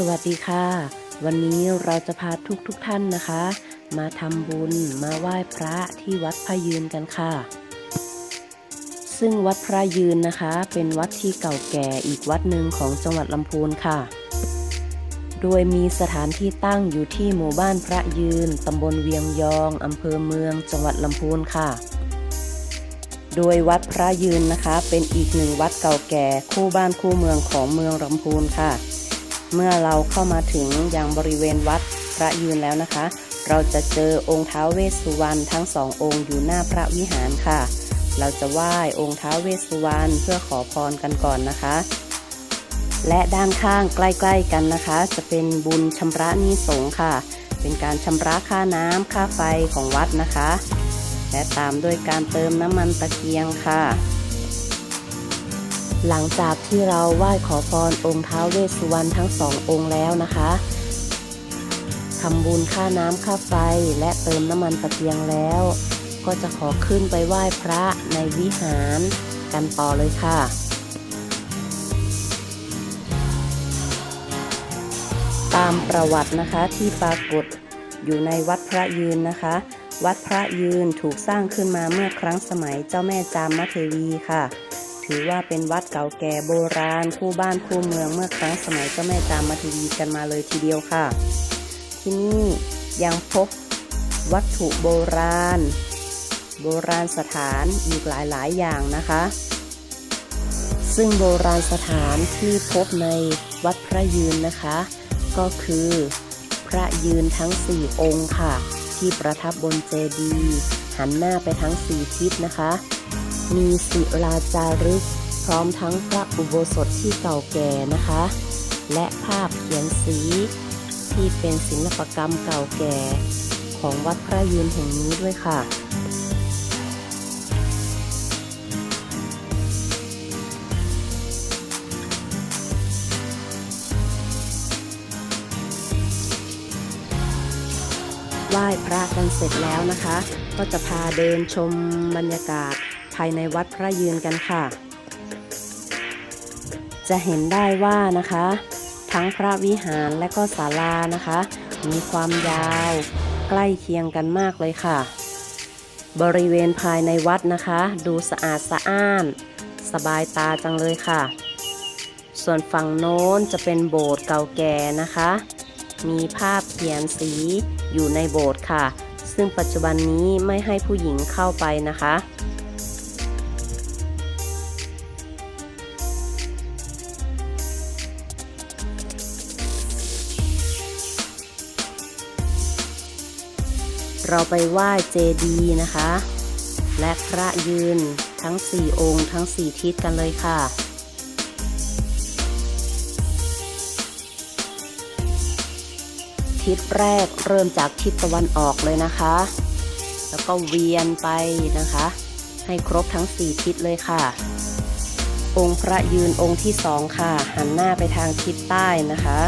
สวัสดีค่ะ วันนี้เราจะพาทุกทุกท่านนะคะ มาทำบุญมาไหว้พระที่วัดพระยืนกันค่ะ ซึ่งวัดพระยืนนะคะ เป็นวัดที่เก่าแก่อีกวัดหนึ่งของจังหวัดลำพูนค่ะ โดยมีสถานที่ตั้งอยู่ที่หมู่บ้านพระยืนตำบลเวียงยองอำเภอเมืองจังหวัดลำพูนค่ะโดยวัดพระยืนนะคะ เป็นอีกหนึ่งวัดเก่าแก่คู่บ้านคู่เมืองของเมืองลำพูนค่ะ เมื่อเราเข้ามาถึงยังบริเวณวัดพระยืนแล้วนะคะ เราจะเจอองค์ท้าวเวสสุวรรณทั้งสององค์อยู่หน้าพระวิหารค่ะ เราจะไหว้องค์ท้าวเวสสุวรรณเพื่อขอพรกันก่อนนะคะ และด้านข้างใกล้ ๆกันนะคะ จะเป็นบุญชำระนี้สงฆ์ค่ะ เป็นการชำระค่าน้ำค่าไฟของวัดนะคะ และตามด้วยการเติมน้ำมันตะเกียงค่ะ หลังจากที่เราไหว้ขอพรองค์ท้าวเวสสุวรรณทั้งสององค์แล้วนะคะทำบุญค่าน้ำค่าไฟและเติมน้ำมันตะเกียงแล้ว ก็จะขอขึ้นไปไหว้พระในวิหารกันต่อเลยค่ะตามประวัตินะคะที่ปรากฏอยู่ในวัดพระยืนนะคะ วัดพระยืนถูกสร้างขึ้นมาเมื่อครั้งสมัยเจ้าแม่จามเทวีค่ะ ถือว่าเป็นวัดเก่าแก่โบราณ คู่บ้านคู่เมืองเมื่อครั้งสมัยเจ้าแม่จามเทวีกันมาเลยทีเดียวค่ะ ที่นี่ยังพบวัตถุโบราณ โบราณสถานอีกหลายๆ อย่างนะคะ ซึ่งโบราณสถานที่พบในวัดพระยืนนะคะ ก็คือพระยืนทั้ง 4 องค์ค่ะ ที่ประทับบนเจดีย์หันหน้าไปทั้ง 4 ทิศนะคะ มีศิลาจารึก พร้อมทั้งพระอุโบสถที่เก่าแก่นะคะ และภาพเขียนสีที่เป็นศิลปกรรมเก่าแก่ของวัดพระยืนแห่งนี้ด้วยค่ะไหว้พระกันเสร็จแล้วนะคะ ก็จะพาเดินชมบรรยากาศ ภายในวัดพระยืนกันค่ะ จะเห็นได้ว่านะคะ ทั้งพระวิหารและก็ศาลานะคะ มีความยาวใกล้เคียงกันมากเลยค่ะ บริเวณภายในวัดนะคะ ดูสะอาดสะอ้าน สบายตาจังเลยค่ะ ส่วนฝั่งโน้นจะเป็นโบสถ์เก่าแก่นะคะ มีภาพเขียนสีอยู่ในโบสถ์ค่ะ ซึ่งปัจจุบันนี้ไม่ให้ผู้หญิงเข้าไปนะคะ เราไปไหว้เจดีนะคะ และพระยืนทั้ง 4 องค์ทั้ง 4 ทิศกันเลยค่ะทิศแรกเริ่มจากทิศตะวันออกเลยนะคะ แล้วก็เวียนไปนะคะ ให้ครบทั้ง 4 ทิศเลยค่ะ องค์พระยืนองค์ที่สองค่ะ หันหน้าไปทางทิศใต้นะคะ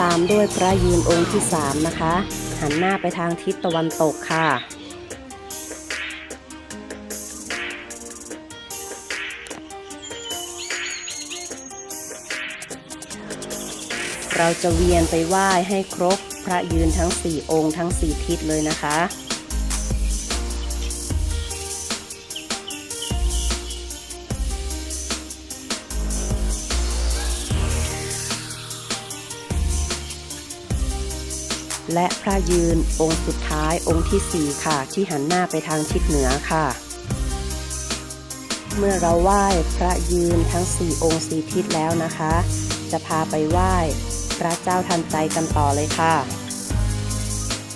ตามด้วยพระยืนองค์ที่สามนะคะ หันหน้าไปทางทิศตะวันตกค่ะ เราจะเวียนไปไหว้ให้ครบพระยืนทั้ง 4 องค์ทั้ง 4 ทิศเลยนะคะ และพระยืนองค์สุดท้ายองค์ที่ 4 ค่ะ ที่หันหน้าไปทางทิศเหนือค่ะ เมื่อเราไหว้พระยืนทั้ง 4 องค์สีทิศแล้วนะคะ จะพาไปไหว้พระเจ้าทันใจกันต่อเลยค่ะ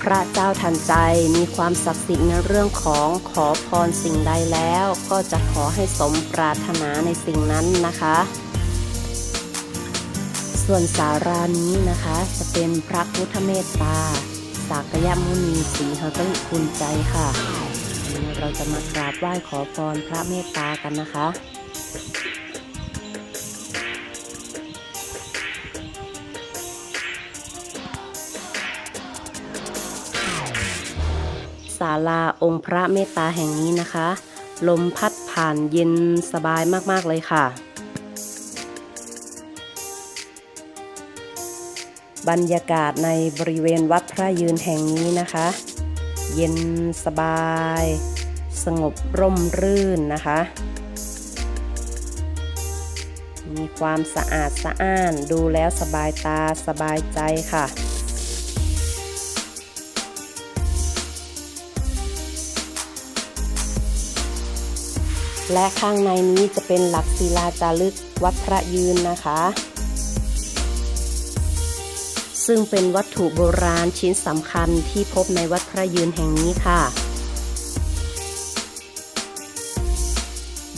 พระเจ้าทันใจมีความศักดิ์สิทธิ์ในเรื่องของขอพรสิ่งใดแล้ว ก็จะขอให้สมปรารถนาในสิ่งนั้นนะคะ ส่วนสารานี้นะคะ จะเป็นพระพุทธเมตตา สากยมุนีศรีหฤคุณใจค่ะ เราจะมากราบไหว้ขอพรพระเมตตากันนะคะศาลาองค์พระเมตตาแห่งนี้นะคะ ลมพัดผ่านเย็นสบายมาก ๆ เลยค่ะ บรรยากาศในบริเวณวัดพระยืนแห่งนี้นะคะ เย็นสบาย สงบร่มรื่นนะคะ มีความสะอาดสะอ้านดูแล้วสบายตาสบายใจค่ะและข้างในนี้จะเป็นหลักศิลาจารึกวัดพระยืนนะคะ ซึ่งเป็นวัตถุโบราณชิ้นสำคัญที่พบในวัดพระยืนแห่งนี้ค่ะ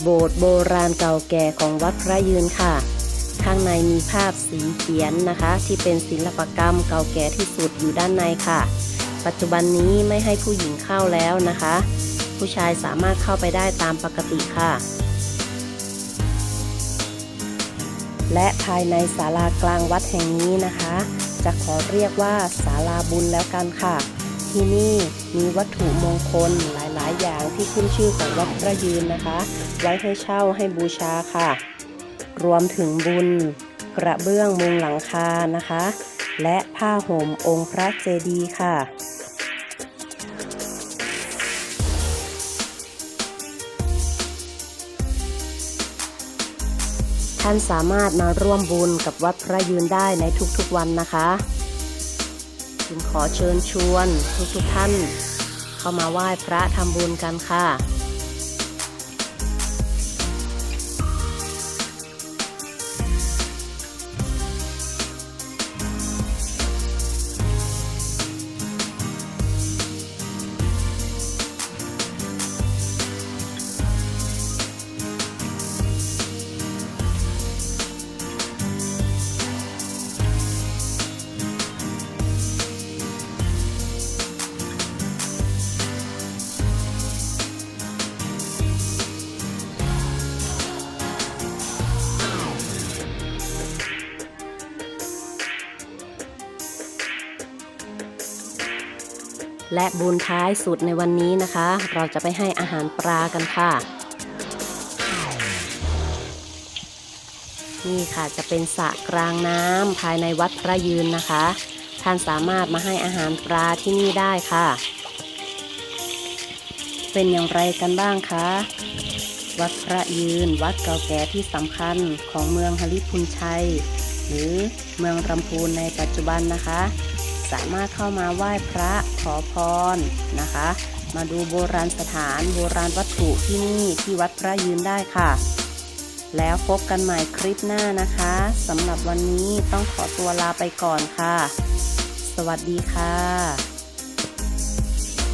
โบสถ์โบราณเก่าแก่ของวัดพระยืนค่ะ ข้างในมีภาพสีเขียนนะคะ ที่เป็นศิลปกรรมเก่าแก่ที่สุดอยู่ด้านในค่ะ ปัจจุบันนี้ไม่ให้ผู้หญิงเข้าแล้วนะคะ ผู้ชายสามารถเข้าไปได้ตามปกติค่ะและภายในศาลากลางวัดแห่งนี้นะคะ จะขอเรียกว่าศาลาบุญแล้วกันค่ะ ที่นี่มีวัตถุมงคลหลายๆ อย่างที่ขึ้นชื่อของวัดพระยืนนะคะ ไว้ให้เช่าให้บูชาค่ะ รวมถึงบุญกระเบื้องมุงหลังคานะคะ และผ้าห่มองค์พระเจดีย์ค่ะ ท่านสามารถมาร่วมบุญกับวัดพระยืนได้ในทุกๆวันนะคะจึงขอเชิญชวนทุกๆท่าน เข้ามาไหว้พระทำบุญกันค่ะ และบุญท้ายสุดในวันนี้นะคะ เราจะไปให้อาหารปลากันค่ะ นี่ค่ะจะเป็นสระกลางน้ำภายในวัดพระยืนนะคะ ท่านสามารถมาให้อาหารปลาที่นี่ได้ค่ะ เป็นอย่างไรกันบ้างคะวัดพระยืน วัดเก่าแก่ที่สำคัญของเมืองฮริพุนชัย หรือเมืองรำพูนในปัจจุบันนะคะ สามารถเข้ามาไหว้พระขอพรนะคะ มาดูโบราณสถานโบราณวัตถุที่นี่ที่วัดพระยืนได้ค่ะ แล้วพบกันใหม่คลิปหน้านะคะสำหรับวันนี้ต้องขอตัวลาไปก่อนค่ะ สวัสดีค่ะ